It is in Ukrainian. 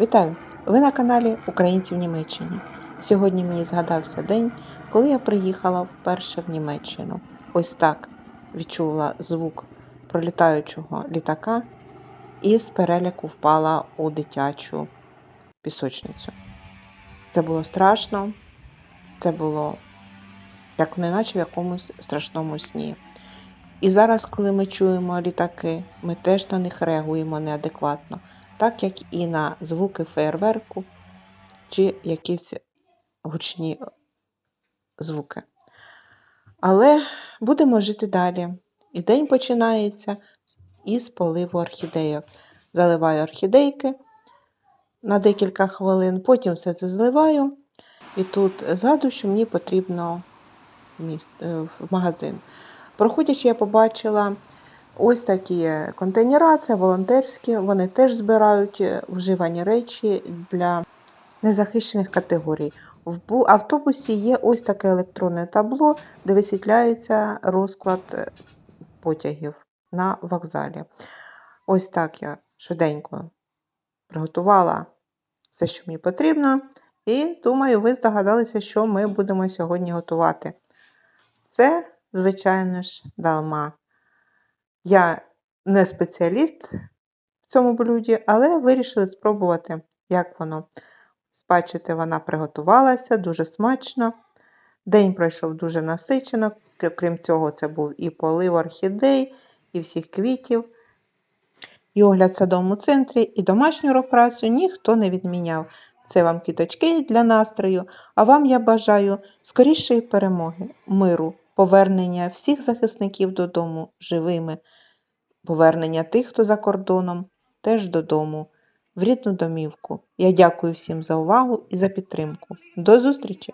Вітаю! Ви на каналі Українці в Німеччині. Сьогодні мені згадався день, коли я приїхала вперше в Німеччину. Ось так відчула звук пролітаючого літака і з переляку впала у дитячу пісочницю. Це було страшно, це було як неначе в якомусь страшному сні. І зараз, коли ми чуємо літаки, ми теж на них реагуємо неадекватно, так як і на звуки феєрверку чи якісь гучні звуки. Але будемо жити далі. І день починається із поливу орхідейок. Заливаю орхідейки на декілька хвилин, потім все це зливаю. І тут згадую, що мені потрібно в, е, магазин. Проходячи, я побачила ось такі контейнера, це волонтерські, вони теж збирають е, вживані речі для незахищених категорій. В автобусі є ось таке електронне табло, де висвітляється розклад е, потягів на вокзалі. Ось так я швиденько приготувала все, що мені потрібно. І думаю, ви здогадалися, що ми будемо сьогодні готувати. Це, звичайно ж, далма. Я не спеціаліст в цьому блюді, але вирішили спробувати, як воно. Бачите, вона приготувалася дуже смачно. День пройшов дуже насичено. Крім цього, це був і полив орхідей, і всіх квітів, і огляд в садовому центрі, і домашню працю ніхто не відміняв. Це вам квіточки для настрою, а вам я бажаю скорішої перемоги, миру, повернення всіх захисників додому живими, повернення тих, хто за кордоном, теж додому, в рідну домівку. Я дякую всім за увагу і за підтримку. До зустрічі!